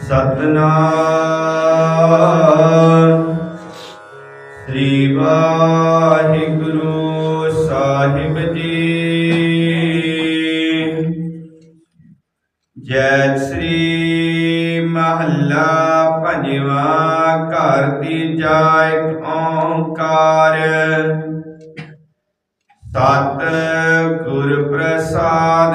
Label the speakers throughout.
Speaker 1: ਸਤਨਾਮ। ਸ੍ਰੀ ਵਾਹਿਗੁਰੂ ਸਾਹਿਬ ਜੀ। ਜੈ ਸ੍ਰੀ ਮਹੱਲਾ ਪੰਜਵਾਂ ਘਰ ਤੀਜਾ ਏਕ ਓੰਕਾਰ। ਸਤ ਗੁਰ ਪ੍ਰਸਾਦ।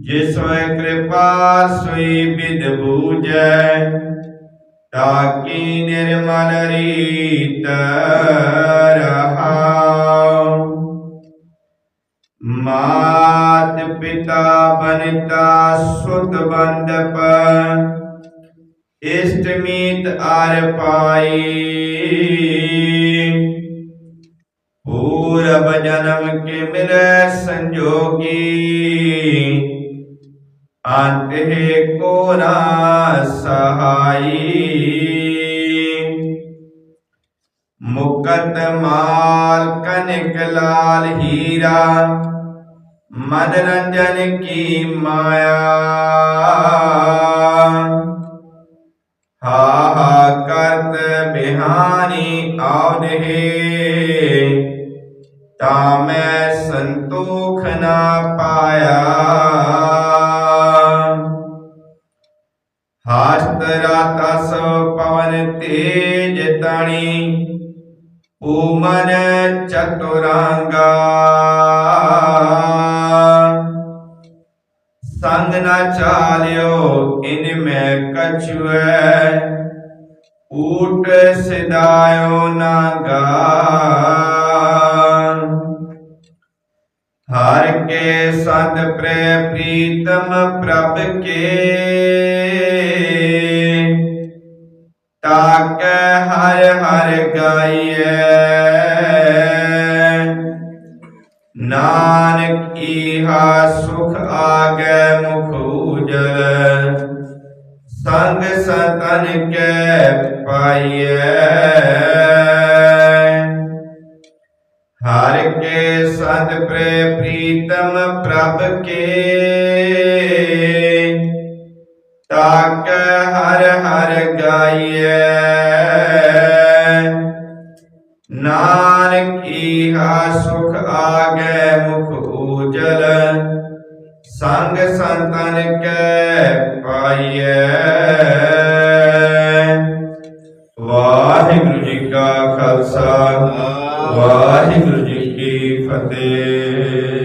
Speaker 1: ਜਿਸ ਕਿਰਪਾ ਸੋਈ ਬਿਦ ਬੂਜੈ ਤਾਕੀ ਨਿਰਮਲ ਰੀਤ ਰਹਾਉ। ਮਾਤ ਪਿਤਾ ਬਨਿਤਾ ਸੁਤ ਬੰਦਪ ਇਸ਼ਟ ਆਰ ਪਾਈ। ਪੂਰਬ ਜਨਮ ਕੇ ਮਿਲੈ ਸੰਜੋਗੀ। ਅੰਤ ਹੈ ਕੋ ਨਾ ਸਹਾਈ ਮੁਕਤ ਮਾਲ ਕਨਕ ਲਾਲ ਹੀਰਾ ਮਨ ਰੰਜਨ ਕੀ ਮਾਇਆ ਹਾ ਹਾ ਕਰਤ ਬਿਹਾਨੀ ਹਸਤ ਰਾਤਸ ਪਵਨ ਤੇਜ ਤਣੀ ਊਮਨ ਚਤੁਰਾਂਗਾ। ਸੰਗ ਨਾ ਚਾਲਿਓ ਇਨ ਮੈਂ ਕਛੁਐ। ਊਟ ਸਿਦਾਇਓ ਨਾਗਾ ਹਰ ਕੇ ਸਤ ਪ੍ਰੇ ਪ੍ਰੀਤਮ ਪ੍ਰਭ ਕੇ। ਤਾਕ ਹਰ ਹਰ ਗਾਈਐ। ਨਾਨਕ ਈਹਾ ਸੁਖ ਆਗੈ ਮੁਖ ਉਜਲ ਸੰਗ ਸਤਨ ਕੈ ਪਾਈਐ। ਹਰ ਕੇ ਸਤ ਪ੍ਰੇ ਪ੍ਰੀਤਮ ਪ੍ਰਭ ਕੇ। ਤਾਕ ਹਰ ਹਰ ਗਾਈਐ। ਨਾਨਕ ਈਹਾ ਸੁਖ ਆਗੈ ਮੁਖ ਉਜਲ ਸੰਗ ਸੰਤਨ ਕੈ ਪਾਈਐ। ਵਾਹਿਗੁਰੂ ਜੀ ਕਾ ਖਾਲਸਾ। ਵਾਹਿਗੁਰੂ ਜੀ ਕੀ ਫਤਿਹ।